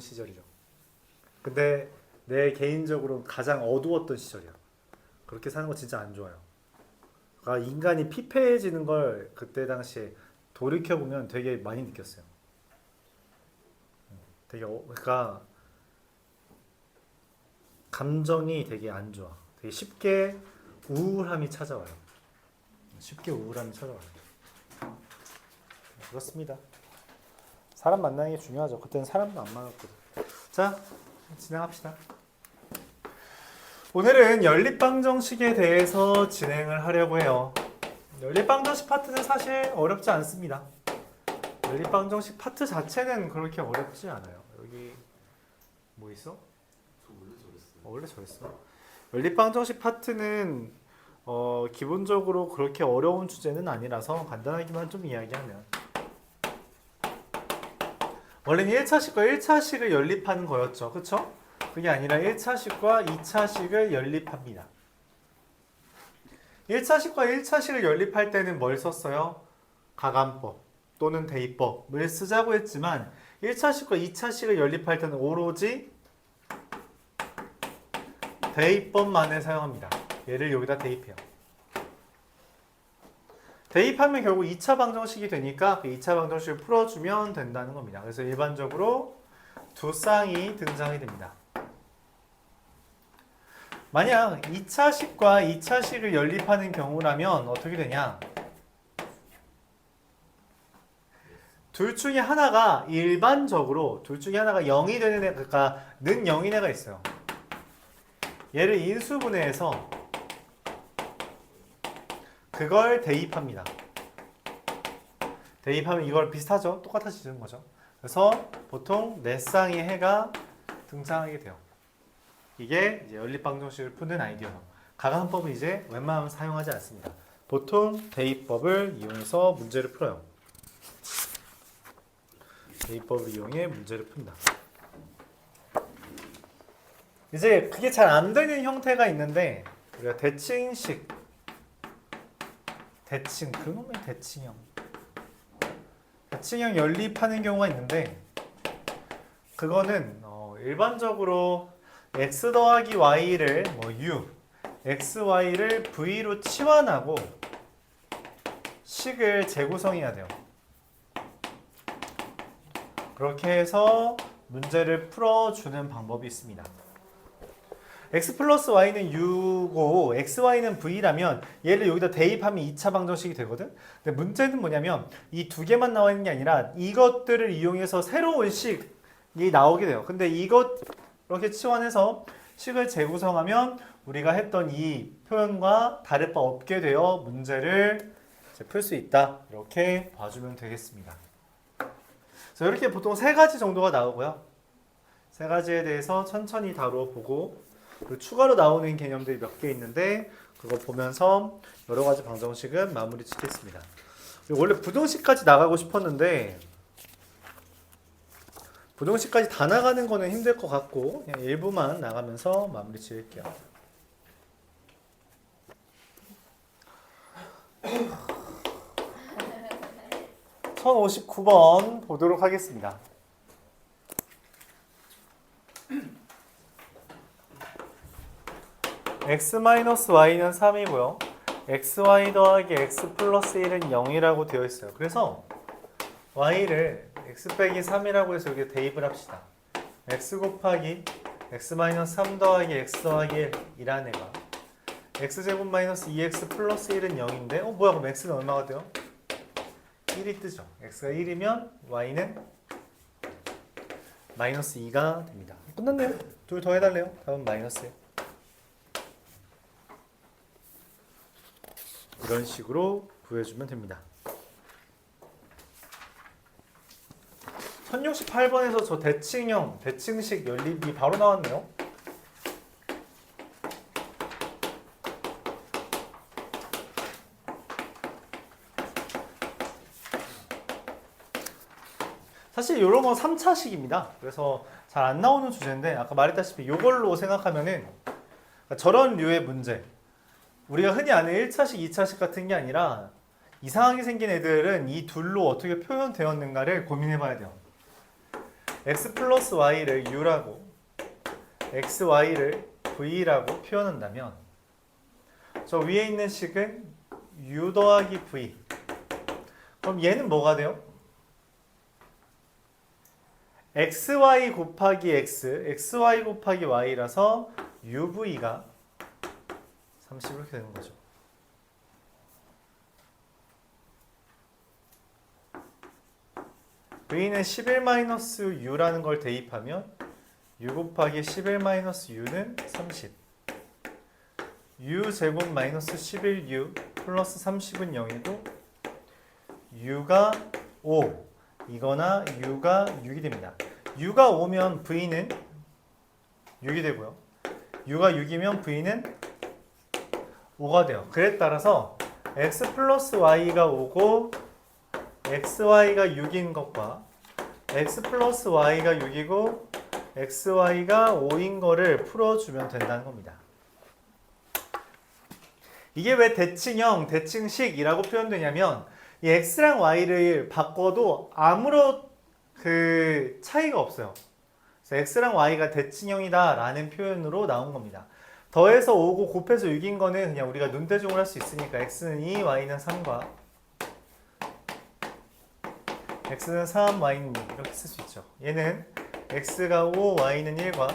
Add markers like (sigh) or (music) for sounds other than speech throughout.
시절이죠. 근데 내 개인적으로 가장 어두웠던 시절이야. 그렇게 사는 거 진짜 안 좋아요. 그러니까 인간이 피폐해지는 걸 그때 당시에 돌이켜 보면 되게 많이 느꼈어요. 되게 어, 그러니까 감정이 되게 안 좋아. 되게 쉽게 우울함이 찾아와요. 쉽게 우울함이 찾아와요. 그렇습니다. 사람 만나는 게 중요하죠. 그때는 사람도 안 만났거든. 자, 진행합시다. 오늘은 연립방정식에 대해서 진행을 하려고 해요. 연립방정식 파트는 사실 어렵지 않습니다. 연립방정식 파트 자체는 그렇게 어렵지 않아요. 여기 뭐 있어? 저 원래 저랬어요. 어, 원래 저랬어. 연립방정식 파트는 어, 기본적으로 그렇게 어려운 주제는 아니라서 간단하게만 좀 이야기하면 원래는 1차식과 1차식을 연립하는 거였죠. 그쵸? 그게 아니라 1차식과 2차식을 연립합니다. 1차식과 1차식을 연립할 때는 뭘 썼어요? 가감법 또는 대입법을 쓰자고 했지만 1차식과 2차식을 연립할 때는 오로지 대입법만을 사용합니다. 얘를 여기다 대입해요. 대입하면 결국 2차 방정식이 되니까 그 2차 방정식을 풀어주면 된다는 겁니다. 그래서 일반적으로 두 쌍이 등장이 됩니다. 만약 2차식과 2차식을 연립하는 경우라면 어떻게 되냐? 둘 중에 하나가 일반적으로 둘 중에 하나가 0이 되는 애, 그러니까 는 0인 애가 있어요. 얘를 인수분해해서 그걸 대입합니다. 대입하면 이걸 비슷하죠? 똑같아지는 거죠. 그래서 보통 네 쌍의 해가 등장하게 돼요. 이게 이제 연립방정식을 푸는 아이디어예요. 가감법은 이제 웬만하면 사용하지 않습니다. 보통 대입법을 이용해서 문제를 풀어요. 대입법을 이용해 문제를 푼다. 이제 그게 잘 안 되는 형태가 있는데 우리가 대칭식 대칭 그놈의 대칭형 대칭형 연립하는 경우가 있는데 그거는 어, 일반적으로 x 더하기 y를 뭐 u x y를 v로 치환하고 식을 재구성해야 돼요. 그렇게 해서 문제를 풀어주는 방법이 있습니다. X 플러스 y는 u고 xy는 v라면 얘를 여기다 대입하면 2차 방정식이 되거든. 근데 문제는 뭐냐면 이 두 개만 나와 있는 게 아니라 이것들을 이용해서 새로운 식이 나오게 돼요. 근데 이것 이렇게 치환해서 식을 재구성하면 우리가 했던 이 표현과 다를 바 없게 되어 문제를 풀 수 있다. 이렇게 봐주면 되겠습니다. 그래서 이렇게 보통 세 가지 정도가 나오고요. 세 가지에 대해서 천천히 다루어 보고 그리고 추가로 나오는 개념들이 몇 개 있는데 그거 보면서 여러 가지 방정식은 마무리 짓겠습니다. 원래 부등식까지 나가고 싶었는데 부등식까지 다 나가는 거는 힘들 것 같고 그냥 일부만 나가면서 마무리 지을게요. (1059번) 보도록 하겠습니다. X-y는 3이고요. xy 더하기 x 플러스 1은 0이라고 되어 있어요. 그래서 y를 x 빼기 3이라고 해서 여기 대입을 합시다. x 곱하기 x-3 더하기 x 더하기 1이라는 애가 x제곱 마이너스 2x 플러스 1은 0인데 어 뭐야 그럼 x는 얼마가 돼요? 1이 뜨죠. x가 1이면 y는 마이너스 2가 됩니다. 끝났네요. 둘 더 해달래요. 답은 마이너스예요. 이런 식으로 구해주면 됩니다. 1068번에서 저 대칭형, 대칭식 연립이 바로 나왔네요. 사실 이런 건 3차식입니다. 그래서 잘 안 나오는 주제인데 아까 말했다시피 이걸로 생각하면은 저런 류의 문제 우리가 흔히 아는 1차식, 2차식 같은 게 아니라 이상하게 생긴 애들은 이 둘로 어떻게 표현되었는가를 고민해 봐야 돼요. x 플러스 y를 u라고 xy를 v라고 표현한다면 저 위에 있는 식은 u 더하기 v 그럼 얘는 뭐가 돼요? xy 곱하기 x, xy 곱하기 y라서 uv가 30 이렇게 되는 거죠. v는 11-u라는 걸 대입하면 u 곱하기 11-u는 30 u 제곱 마이너스 11u 플러스 30은 0이고 u가 5 이거나 u가 6이 됩니다. u가 5면 v는 6이 되고요. u가 6이면 v는 5가 돼요. 그에 따라서 x 플러스 y가 5고 xy가 6인 것과 x 플러스 y가 6이고 xy가 5인 거를 풀어주면 된다는 겁니다. 이게 왜 대칭형, 대칭식이라고 표현되냐면 이 x랑 y를 바꿔도 아무런 그 차이가 없어요. 그래서 x랑 y가 대칭형이다라는 표현으로 나온 겁니다. 더해서 5고 곱해서 6인 거는 그냥 우리가 눈대중을 할 수 있으니까 x는 2, y는 3과 x는 3, y는 6 이렇게 쓸 수 있죠. 얘는 x가 5, y는 1과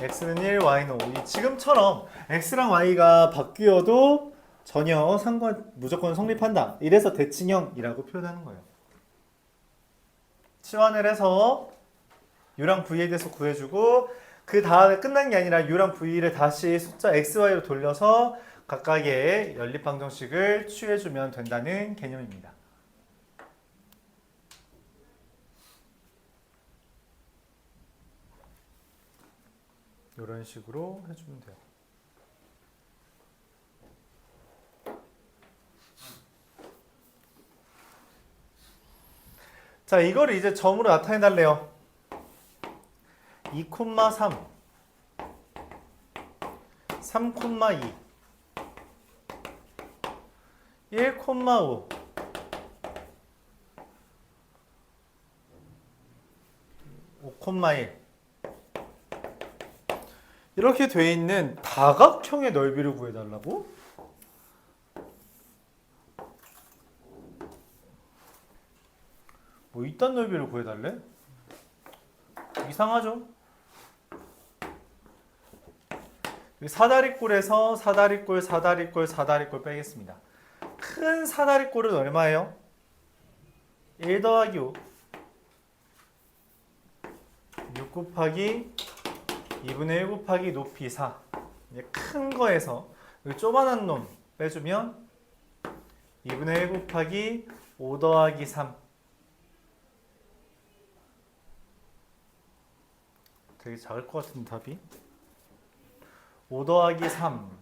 x는 1, y는 5. 이 지금처럼 x랑 y가 바뀌어도 전혀 상관 무조건 성립한다. 이래서 대칭형이라고 표현하는 거예요. 치환을 해서 u랑 v에 대해서 구해주고 그 다음에 끝난 게 아니라 u랑 v를 다시 숫자 xy로 돌려서 각각의 연립방정식을 취해주면 된다는 개념입니다. 이런 식으로 해주면 돼요. 자, 이걸 이제 점으로 나타내 달래요. 2,3 3,2 1,5 5,1 이렇게 돼 있는 다각형의 넓이를 구해달라고? 뭐 이딴 넓이를 구해달래? 이상하죠? 이 사다리꼴에서 사다리꼴, 사다리꼴, 사다리꼴 빼겠습니다. 큰 사다리꼴은 얼마예요? 1 더하기 5 6 곱하기 2분의 1 곱하기 높이 4. 이제 큰 거에서 조그만한 놈 빼주면 2분의 1 곱하기 5 더하기 3. 되게 작을 것 같은 답이. 5 더하기 3.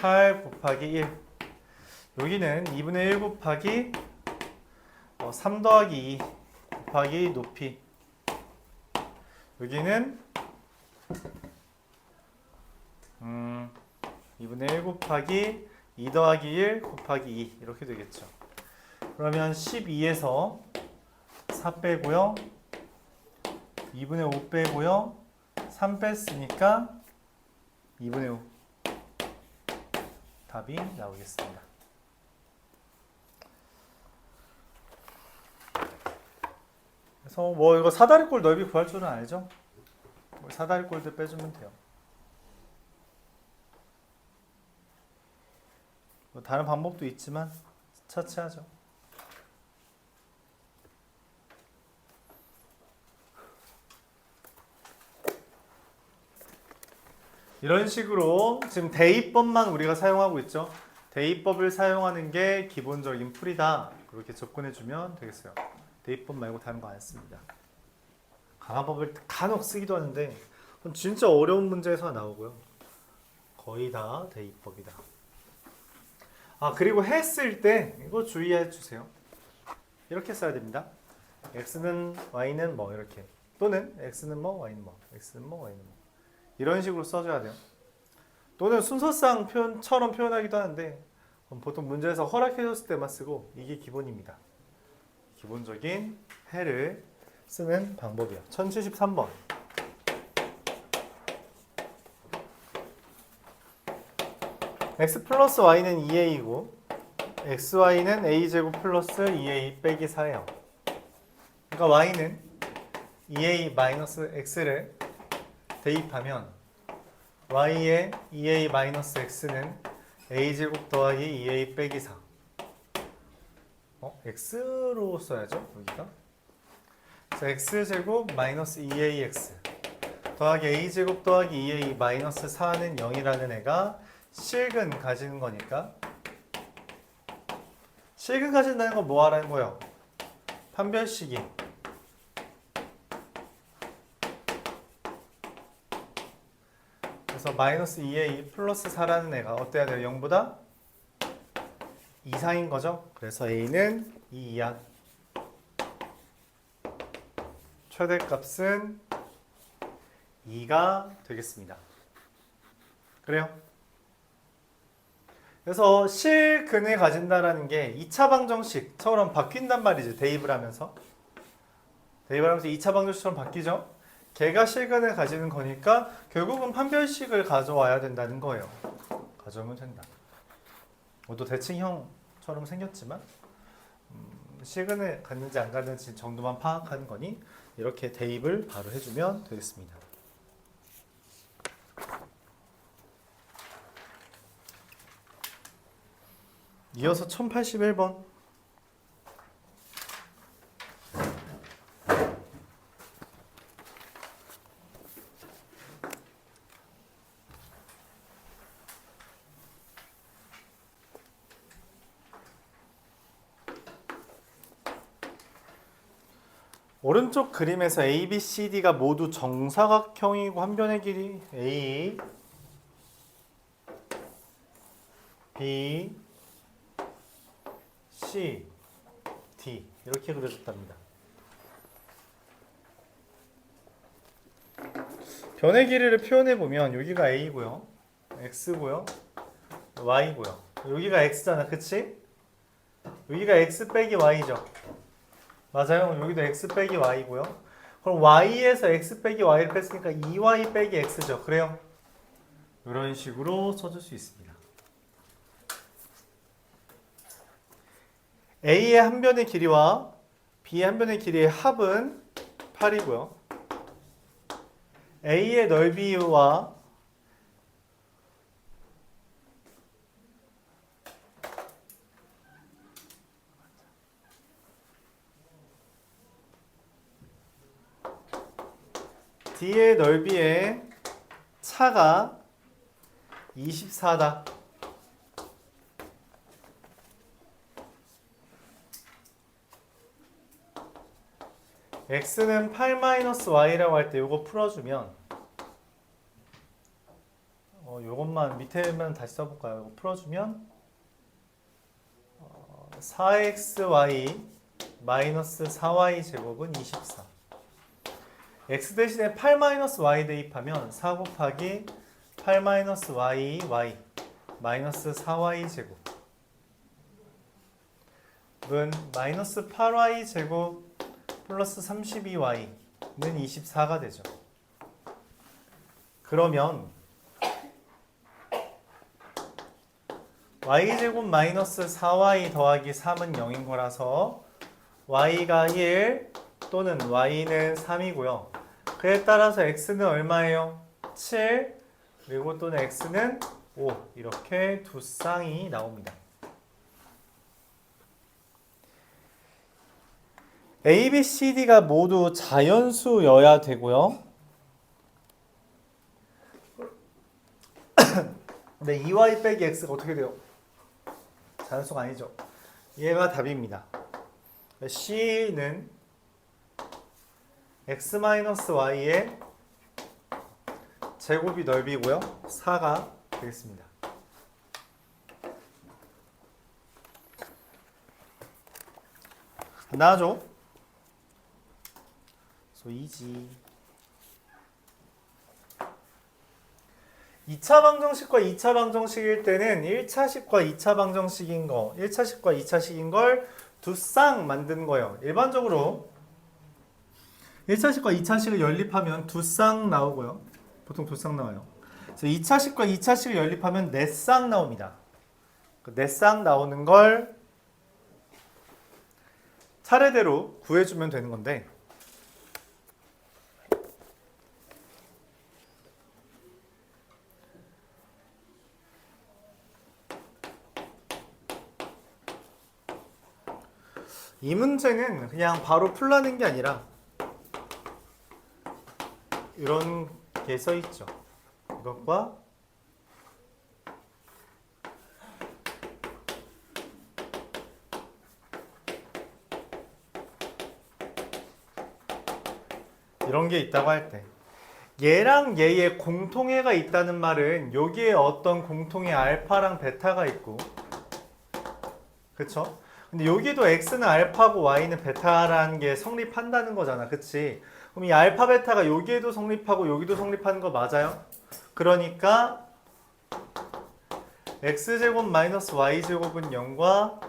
8 곱하기 1. 여기는 2분의 1 곱하기 어, 3 더하기 2 곱하기 높이. 여기는 음, 2분의 1 곱하기 2 더하기 1 곱하기 2 이렇게 되겠죠. 그러면 12에서 4 빼고요. 2분의 5 빼고요. 3 뺐으니까 2분의 5 답이 나오겠습니다. 그래서 뭐 이거 사다리꼴 넓이 구할 줄은 알죠? 뭐 사다리꼴들 빼주면 돼요. 뭐 다른 방법도 있지만 차치하죠. 이런 식으로 지금 대입법만 우리가 사용하고 있죠. 대입법을 사용하는 게 기본적인 풀이다. 그렇게 접근해주면 되겠어요. 대입법 말고 다른 거 안 씁니다. 강화법을 간혹 쓰기도 하는데 그건 진짜 어려운 문제에서 나오고요. 거의 다 대입법이다. 아 그리고 했을 때 이거 주의해 주세요. 이렇게 써야 됩니다. x는 y는 뭐 이렇게 또는 x는 뭐 y는 뭐 x는 뭐 y는 뭐 이런 식으로 써줘야 돼요. 또는 순서상 표현처럼 표현하기도 하는데 보통 문제에서 허락해줬을 때만 쓰고 이게 기본입니다. 기본적인 해를 쓰는 방법이야. 1073번. x 플러스 y는 2a이고 xy는 a제곱 플러스 2a 빼기 4예요. 그러니까 y는 2a 마이너스 x를 대입하면 y의 2a 마이너스 x는 a제곱 더하기 2a 빼기 4. 어? x로 써야죠, 여기가. 그래서 x제곱 마이너스 2ax 더하기 a제곱 더하기 2a 마이너스 4는 0이라는 애가 실근 가지는 거니까 실근 가진다는 건 뭐 하라는 거예요? 판별식이 그래서 마이너스 2a 플러스 4라는 애가 어때야 돼요? 0보다 이상인 거죠? 그래서 a는 2 이하 최대값은 2가 되겠습니다. 그래요? 그래서 실근을 가진다라는 게 2차 방정식처럼 바뀐단 말이지 대입을 하면서 대입을 하면서 2차 방정식처럼 바뀌죠 걔가 실근을 가지는 거니까 결국은 판별식을 가져와야 된다는 거예요. 가져오면 된다. 뭐또 대칭형처럼 생겼지만 음, 실근을 갖는지 안 갖는지 정도만 파악하는 거니 이렇게 대입을 바로 해주면 되겠습니다. 이어서 1081번. 오른쪽 그림에서 A, B, C, D가 모두 정사각형이고 한 변의 길이 A, B, C, D 이렇게 그려졌답니다. 변의 길이를 표현해 보면 여기가 A고요, X고요, Y고요. 여기가 X잖아, 그치? 여기가 X 빼기 Y죠. 맞아요. 여기도 X 빼기 Y고요. 그럼 Y에서 X 빼기 Y를 뺐으니까 2Y 빼기 X죠. 그래요? 이런 식으로 써줄 수 있습니다. A의 한 변의 길이와 B의 한 변의 길이의 합은 8이고요. A의 넓이와 D의 넓이의 차가 24다. x는 8-y라고 할때 요거 풀어주면 어, 요것만 밑에만 다시 써볼까요? 요거 풀어주면 어, 4xy 마이너스 4y 제곱은 24 x 대신에 8-y 대입하면 4 곱하기 8-y y 마이너스 4y 제곱 은 마이너스 8y 제곱 플러스 32y는 24가 되죠. 그러면 y제곱 마이너스 4y 더하기 3은 0인 거라서 y가 1 또는 y는 3이고요. 그에 따라서 x는 얼마예요? 7 그리고 또는 x는 5 이렇게 두 쌍이 나옵니다. A, B, C, D가 모두 자연수여야 되고요. (coughs) 근데 2y 빼기 x가 어떻게 돼요? 자연수가 아니죠. 얘가 답입니다. C는 x-y의 제곱이 넓이고요. 4가 되겠습니다. 나죠? 소이지. 2차 방정식과 2차 방정식일 때는 1차식과 2차 방정식인 거, 1차식과 2차식인 걸 두 쌍 만드는 거예요. 일반적으로 1차식과 2차식을 연립하면 두 쌍 나오고요. 보통 두 쌍 나와요. 그래서 2차식과 2차식을 연립하면 네 쌍 나옵니다. 네쌍 나오는 걸 차례대로 구해주면 되는 건데 이 문제는 그냥 바로 풀라는 게 아니라 이런 게 써 있죠. 이것과 이런 게 있다고 할 때 얘랑 얘의 공통해가 있다는 말은 여기에 어떤 공통의 알파랑 베타가 있고 그쵸? 근데 여기도 x는 알파고 y는 베타라는 게 성립한다는 거잖아 그치? 그럼 이 알파 베타가 여기에도 성립하고 여기도 성립하는 거 맞아요? 그러니까 x제곱 마이너스 y제곱은 0과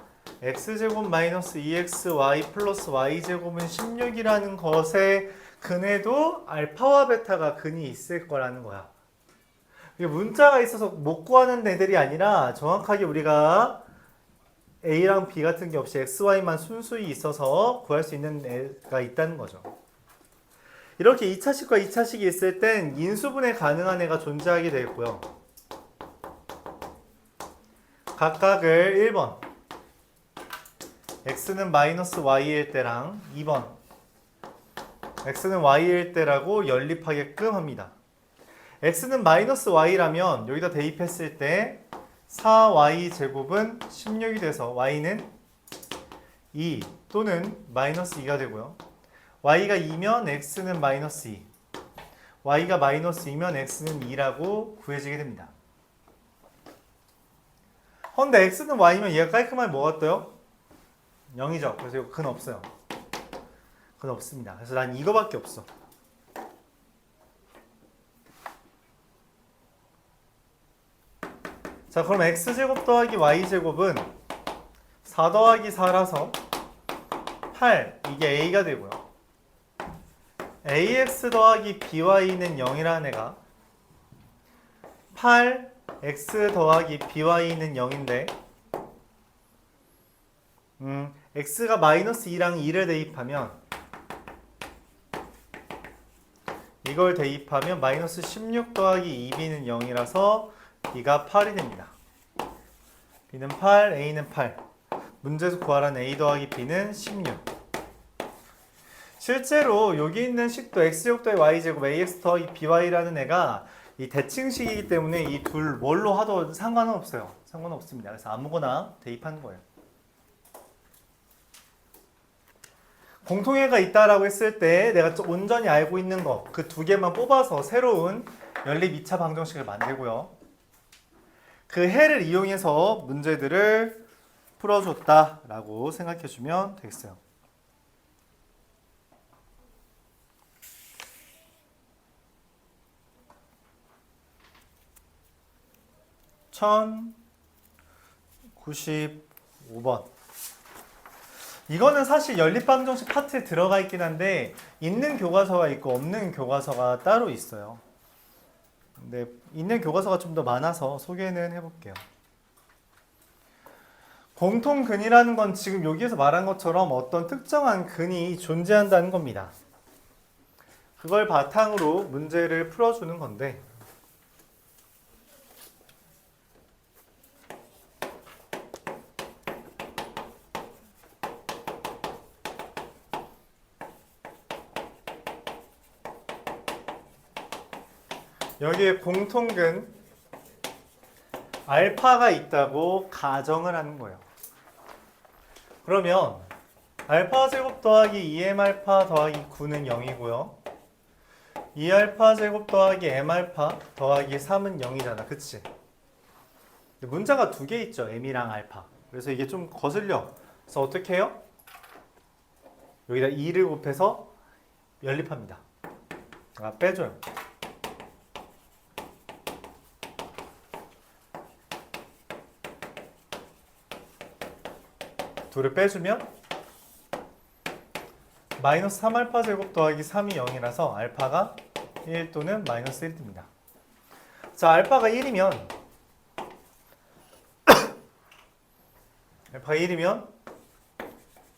x제곱 마이너스 2xy 플러스 y제곱은 16이라는 것에 근에도 알파와 베타가 근이 있을 거라는 거야. 문자가 있어서 못 구하는 애들이 아니라 정확하게 우리가 A랑 B 같은 게 없이 XY만 순수히 있어서 구할 수 있는 애가 있다는 거죠. 이렇게 2차식과 2차식이 있을 땐 인수분해 가능한 애가 존재하게 되겠고요. 각각을 1번 x는 마이너스 y일 때랑 2번 x는 y일 때라고 연립하게끔 합니다. x는 마이너스 y라면 여기다 대입했을 때 4y 제곱은 16이 돼서 y는 2 또는 마이너스 2가 되고요. Y가 2면 x는 마이너스 2 y가 마이너스 2면 x는 2라고 구해지게 됩니다. 근데 x는 y면 얘가 깔끔하게 뭐가 떠요? 0이죠. 그래서 이거 근 없어요. 근 없습니다. 그래서 난 이거밖에 없어. 자, 그럼 x제곱 더하기 y제곱은 4 더하기 4라서 8 이게 a가 되고요. Ax 더하기 by는 0이라는 애가 8 x 더하기 by는 0인데 음, x가 마이너스 2랑 2를 대입하면 이걸 대입하면 마이너스 16 더하기 2b는 0이라서 b가 8이 됩니다. b는 8, a는 8. 문제에서 구하라는 a 더하기 b는 16. 실제로 여기 있는 식도 x제곱 더하기 y제곱 ax 더하기 by라는 애가 이 대칭식이기 때문에 이 둘 뭘로 하도 상관은 없어요. 상관은 없습니다. 그래서 아무거나 대입하는 거예요. 공통해가 있다라고 했을 때 내가 좀 온전히 알고 있는 거그두 개만 뽑아서 새로운 연립 2차 방정식을 만들고요. 그 해를 이용해서 문제들을 풀어줬다라고 생각해 주면 되겠어요. 천 95번. 이거는 사실 연립방정식 파트에 들어가 있긴 한데 있는 교과서가 있고 없는 교과서가 따로 있어요. 근데 있는 교과서가 좀 더 많아서 소개는 해볼게요. 공통근이라는 건 지금 여기에서 말한 것처럼 어떤 특정한 근이 존재한다는 겁니다. 그걸 바탕으로 문제를 풀어주는 건데 여기에 공통근 알파가 있다고 가정을 하는 거예요. 그러면 알파 제곱 더하기 2m 알파 더하기 9는 0이고요. 2알파 제곱 더하기 m 알파 더하기 3은 0이잖아. 그치? 문자가 두 개 있죠. m이랑 알파. 그래서 이게 좀 거슬려. 그래서 어떻게 해요? 여기다 2를 곱해서 연립합니다. 아, 빼줘요. 둘을 빼주면 마이너스 3알파 제곱 더하기 3이 0이라서 알파가 1 또는 마이너스 1이 듭니다. 자, 알파가 1이면 (coughs) 알파가 1이면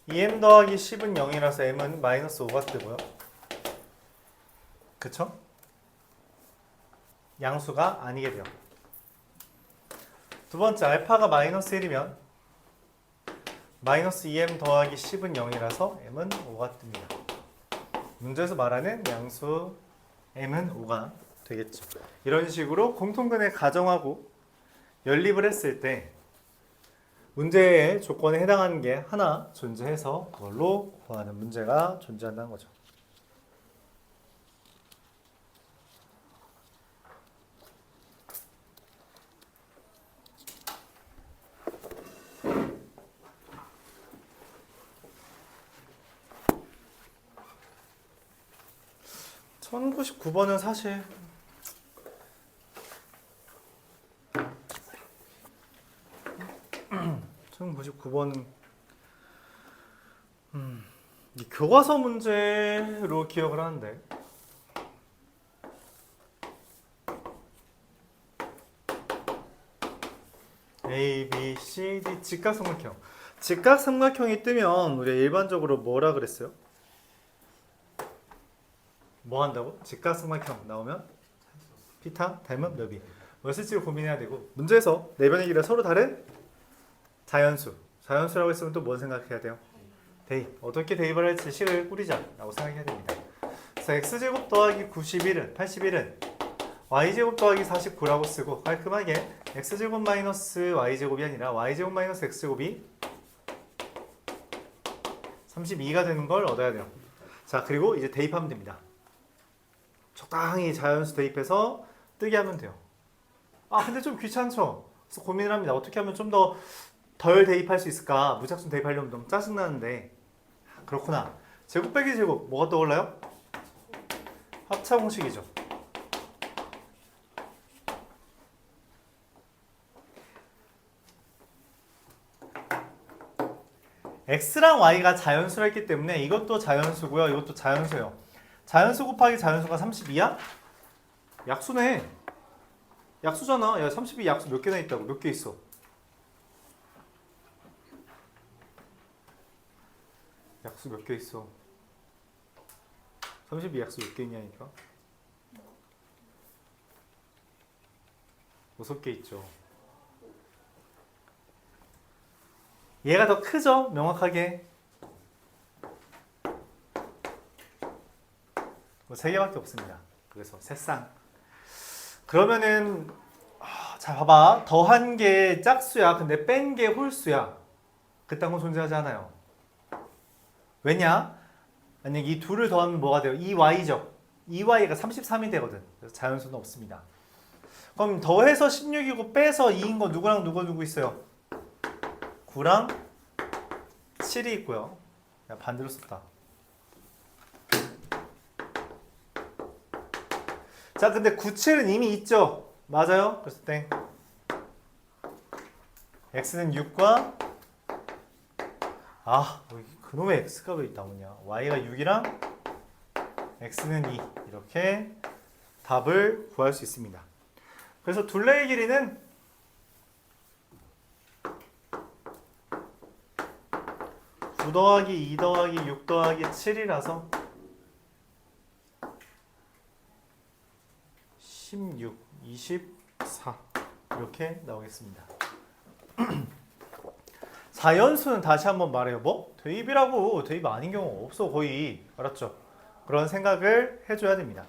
2m 더하기 10은 0이라서 m은 마이너스 5가 뜨고요. 그쵸? 양수가 아니게 돼요. 두 번째 알파가 마이너스 1이면 마이너스 2m 더하기 10은 0이라서 m은 5가 뜹니다. 문제에서 말하는 양수 m은 5가 되겠죠. 이런 식으로 공통근을 가정하고 연립을 했을 때 문제의 조건에 해당하는 게 하나 존재해서 그걸로 구하는 문제가 존재한다는 거죠. (1099번은) 사실 (1099번은) 음, 이 교과서 문제로 기억을 하는데 A, B, C, D 직각삼각형 직각삼각형이 뜨면 우리가 일반적으로 뭐라 그랬어요? 뭐 한다고? 직각삼각형 나오면? 피타 닮은 몇이 뭐 쓸지를 고민해야 되고. 문제에서 내변의 길이가 서로 다른 자연수. 자연수라고 했으면 또 뭔 생각해야 돼요? 대입. 어떻게 대입을 할지 식을 꾸리자 라고 생각해야 됩니다. 그래서 x제곱 더하기 91은 81은 y제곱 더하기 49라고 쓰고 깔끔하게 x제곱 마이너스 y제곱이 아니라 y제곱 마이너스 x제곱이 32가 되는 걸 얻어야 돼요. 자 그리고 이제 대입하면 됩니다 적당히 자연수 대입해서 뜨게 하면 돼요. 아 근데 좀 귀찮죠? 그래서 고민을 합니다. 어떻게 하면 좀 더 덜 대입할 수 있을까? 무작정 대입하려면 너무 짜증나는데 그렇구나. 제곱 빼기 제곱 뭐가 떠올라요? 합차 공식이죠. x랑 y가 자연수라 했기 때문에 이것도 자연수고요. 이것도 자연수예요. 자연수 곱하기 자연수가 32야? 약수네. 약수잖아. 야, 32 약수 몇 개나 있다고? 몇 개 있어? 약수 몇 개 있어? 32 약수 몇 개 있냐니까? 여섯 개 있죠. 얘가 더 크죠? 명확하게. 세 개밖에 없습니다. 그래서 새쌍. 그러면은 아, 자 봐봐 더한 게 짝수야. 근데 뺀 게 홀수야. 그딴 건 존재하지 않아요. 왜냐? 만약 이 둘을 더하면 뭐가 돼요? 2y죠. 2y가 33이 되거든. 그래서 자연수는 없습니다. 그럼 더해서 16이고 빼서 2인 거 누구랑 누구 누구 있어요? 9랑 7이 있고요. 야, 반대로 썼다. 자, 근데 97은 이미 있죠? 맞아요? 그래서 땡. x는 6과 아, 뭐 그놈의 x가 왜 나오냐? y가 6이랑 x는 2 이렇게 답을 구할 수 있습니다. 그래서 둘레의 길이는 9 더하기 2 더하기 6 더하기 7이라서 16, 24 이렇게 나오겠습니다. (clears throat) 자연수는 다시 한번 말해요. 뭐? 대입이라고 대입 아닌 경우 없어 거의 알았죠? 그런 생각을 해줘야 됩니다.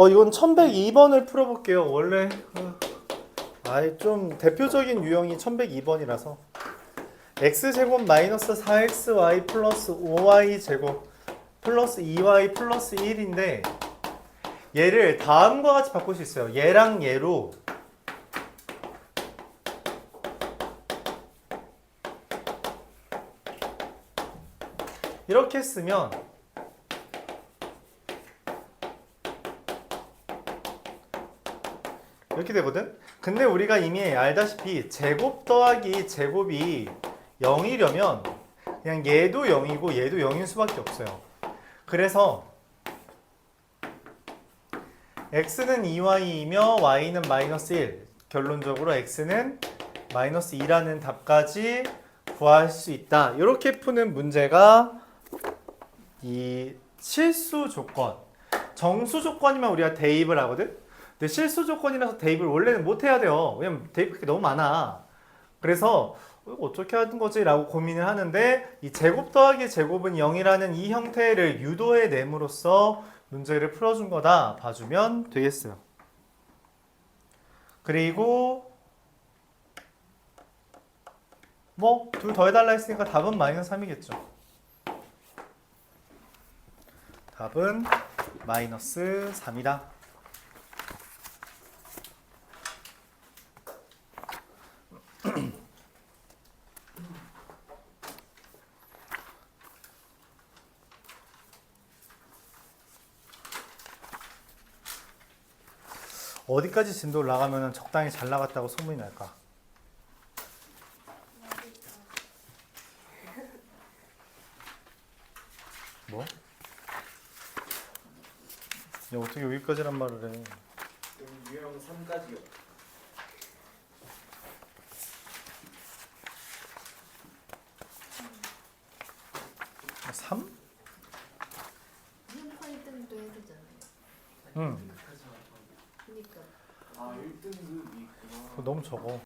어 이건 1102번을 풀어볼게요. 원래 어, 아이 좀 대표적인 유형이 1102번이라서 x제곱 마이너스 4xy 플러스 5y제곱 플러스 2y 플러스 1인데 얘를 다음과 같이 바꿀 수 있어요. 얘랑 얘로 이렇게 쓰면 이렇게 되거든. 근데 우리가 이미 알다시피 제곱 더하기 제곱이 0이려면 그냥 얘도 0이고 얘도 0일 수밖에 없어요. 그래서 x는 2y이며 y는 마이너스 1. 결론적으로 x는 마이너스 2라는 답까지 구할 수 있다. 이렇게 푸는 문제가 이 실수 조건. 정수 조건이면 우리가 대입을 하거든. 근데 실수 조건이라서 대입을 원래는 못 해야 돼요. 왜냐면 대입 그게 너무 많아. 그래서 이거 어떻게 하는 거지 라고 고민을 하는데 이 제곱 더하기 제곱은 0이라는 이 형태를 유도해 nem으로써 문제를 풀어준 거다 봐주면 되겠어요. 그리고 뭐 둘 더해달라 했으니까 답은 마이너스 3이겠죠. 답은 마이너스 3이다. 어디까지 진도를 나가면 적당히 잘 나갔다고 소문이 날까? 뭐? 야 어떻게 여기까지란 말을 해? 유형 3까지요. 아, 3? 무슨 포인트도 해야 되잖아요. 응. 그러니까 아 1등급이 있구나. 그거 너무 적어.